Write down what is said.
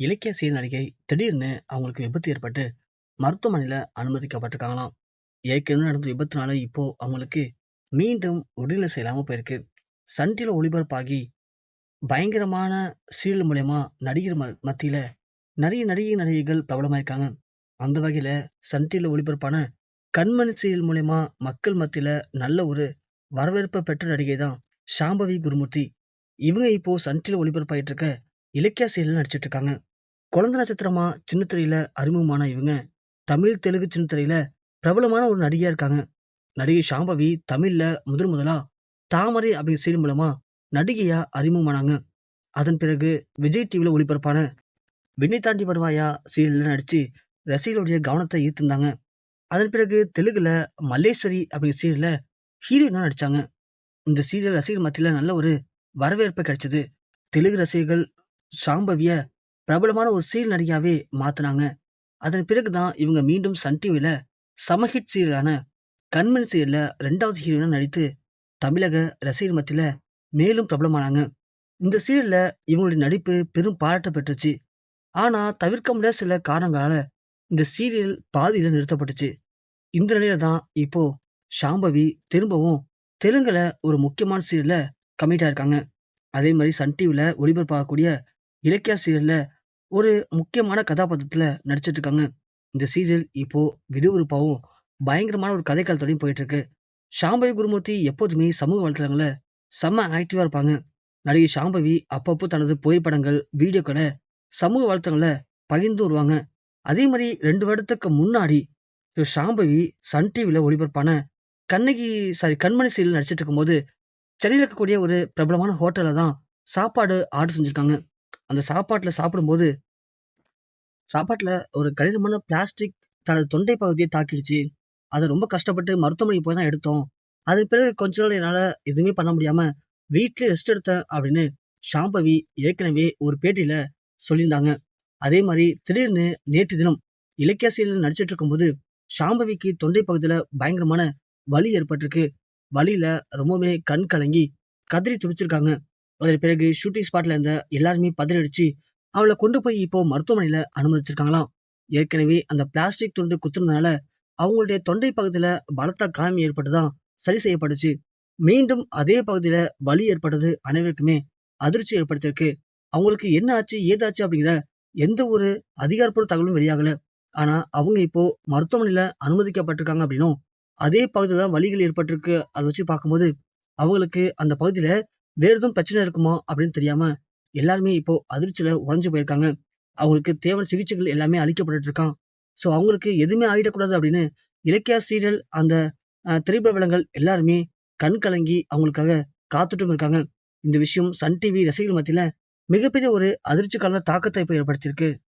இலக்கிய சீரியல் நடிகை திடீர்னு அவங்களுக்கு விபத்து ஏற்பட்டு மருத்துவமனையில் அனுமதிக்கப்பட்டிருக்காங்களாம். ஏற்கனவே நடந்த விபத்துனால இப்போ அவங்களுக்கு மீண்டும் உடல்நிலை செய்யலாமல் போயிருக்கு. சன் ஒளிபரப்பாகி பயங்கரமான சீரியல் மூலயமா நடிகர் ம மத்தியில நிறைய நடிகை, நடிகைகள் பிரபலமாயிருக்காங்க. அந்த வகையில் சன்டியில் ஒளிபரப்பான கண்மணி சீரியல் மூலியமா மக்கள் மத்தியில் நல்ல ஒரு வரவேற்ப பெற்ற நடிகை தான் சாம்பவி குருமூர்த்தி. இவங்க இப்போ சன்டியில் ஒளிபரப்பாயிட்டு இருக்க இலக்கிய செயலில் நடிச்சிட்டு இருக்காங்க. குழந்தை நட்சத்திரமா சின்ன அறிமுகமான இவங்க, தமிழ், தெலுங்கு சின்ன பிரபலமான ஒரு நடிகையா இருக்காங்க. நடிகை சாம்பவி தமிழ்ல முதல் முதலா தாமரை அப்படிங்கிற சீரியல் மூலமா நடிகையா அறிமுகமானாங்க. அதன் பிறகு விஜய் டிவியில் ஒளிபரப்பான விண்ணை தாண்டி வருவாயா சீரியலில் நடிச்சு ரசிகர்களுடைய கவனத்தை ஈர்த்திருந்தாங்க. அதன் பிறகு தெலுங்குல மல்லேஸ்வரி அப்படிங்கிற சீரியலில் ஹீரோயினாக நடிச்சாங்க. இந்த சீரியல் ரசிகர் மத்தியில் நல்ல ஒரு வரவேற்பு கிடைச்சது. தெலுங்கு ரசிகர்கள் சாம்பவிய பிரபலமான ஒரு சீரியல் நடிகையாவே மாத்துனாங்க. அதன் பிறகு தான் இவங்க மீண்டும் சன் டிவியில சமஹிட் சீரியலான கண்மணி சீரியல்ல ரெண்டாவது ஹீரோயினா நடித்து தமிழக ரசிகர் மத்தியில மேலும் பிரபலமானாங்க. இந்த சீரியல்ல இவங்களுடைய நடிப்பு பெரும் பாராட்ட பெற்றுச்சு. ஆனா தவிர்க்க முடியாத சில காரணங்களால இந்த சீரியல் பாதியில நிறுத்தப்பட்டுச்சு. இந்த நிலையில தான் இப்போ ஷாம்பவி திரும்பவும் தெலுங்குல ஒரு முக்கியமான சீரியல்ல கமிட் ஆயிருக்காங்க. அதே மாதிரி சன் டிவில ஒளிபரப்பாகக்கூடிய இலக்கியா சீரியலில் ஒரு முக்கியமான கதாபாத்திரத்தில் நடிச்சிட்டு இருக்காங்க. இந்த சீரியல் இப்போ விறுவிறுப்பாகவும் பயங்கரமான ஒரு கதைக்காலத்தோடையும் போயிட்டு இருக்கு. குருமூர்த்தி எப்போதுமே சமூக வலைதளங்கள்ல செம்ம ஆக்டிவாக இருப்பாங்க. நடிகை ஷாம்பவி அப்பப்போ தனது புகைப்படங்கள், வீடியோக்களை சமூக வலைத்தளங்கள்ல பகிர்ந்து வருவாங்க. அதே மாதிரி ரெண்டு வருடத்துக்கு முன்னாடி ஷாம்பவி சன் டிவியில் ஒளிபரப்பான கண்ணகி சாரி கண்மணி சீரியல் நடிச்சிட்டு இருக்கும்போது, சென்னையில் இருக்கக்கூடிய ஒரு பிரபலமான ஹோட்டலில் தான் சாப்பாடு ஆர்டர் செஞ்சுருக்காங்க அந்த சாப்பாட்டில் சாப்பிடும்போது சாப்பாட்டில் ஒரு கடினமான பிளாஸ்டிக் தனது தொண்டை பகுதியை தாக்கிடுச்சு. அதை ரொம்ப கஷ்டப்பட்டு மருத்துவமனைக்கு போய் தான் எடுத்தோம். அது பிறகு கொஞ்ச நாள் என்னால் எதுவுமே பண்ண முடியாமல் வீட்டில் ரெஸ்ட் எடுத்தேன் அப்படின்னு ஷாம்பவி ஏற்கனவே ஒரு பேட்டியில் சொல்லியிருந்தாங்க. அதே மாதிரி திடீர்னு நேற்று தினம் இலக்கியாசியில் நடிச்சிட்டு இருக்கும்போது, ஷாம்பவிக்கு தொண்டை பகுதியில் பயங்கரமான வலி ஏற்பட்டிருக்கு. வலியில் ரொம்பவே கண் கலங்கி கதறி துடிச்சிருக்காங்க. அதன் பிறகு ஷூட்டிங் ஸ்பாட்ல இருந்த எல்லாருமே பதறியடிச்சு அவளை கொண்டு போய் இப்போ மருத்துவமனையில அனுமதிச்சிருக்காங்களாம். ஏற்கனவே அந்த பிளாஸ்டிக் துண்டு குத்துனதுனால அவங்களுடைய தொண்டை பகுதியில பலத்த காயம் ஏற்பட்டு தான் சரி செய்யப்பட்டுச்சு. மீண்டும் அதே பகுதியில வலி ஏற்பட்டது அனைவருக்குமே அதிர்ச்சி ஏற்படுத்தியிருக்கு. அவங்களுக்கு என்ன ஆச்சு, ஏதாச்சு அப்படிங்கிற எந்த ஒரு அதிகாரப்பூர்வ தகவலும் வெளியாகல. ஆனா அவங்க இப்போ மருத்துவமனையில அனுமதிக்கப்பட்டிருக்காங்க அப்படின்னும், அதே பகுதியில தான் வலிகள் ஏற்பட்டிருக்கு. அதை வச்சு பார்க்கும்போது அவங்களுக்கு அந்த பகுதியில வேறு எதுவும் பிரச்சனை இருக்குமா அப்படின்னு தெரியாம எல்லாருமே இப்போ அதிர்ச்சியில உறைஞ்சு போயிருக்காங்க. அவங்களுக்கு தேவையான சிகிச்சைகள் எல்லாமே அளிக்கப்பட்டு இருக்கான் ஸோ அவங்களுக்கு எதுவுமே ஆகிடக்கூடாது அப்படின்னு இலக்கியா சீரியல் அந்த அ திரைப்பிரபலங்கள் எல்லாருமே கண் கலங்கி அவங்களுக்காக காத்துட்டும் இருக்காங்க. இந்த விஷயம் சன் டிவி ரசிகர்கள் மத்தியில மிகப்பெரிய ஒரு அதிர்ச்சி கலந்த தாக்கத்தை இப்போ ஏற்படுத்தியிருக்கு.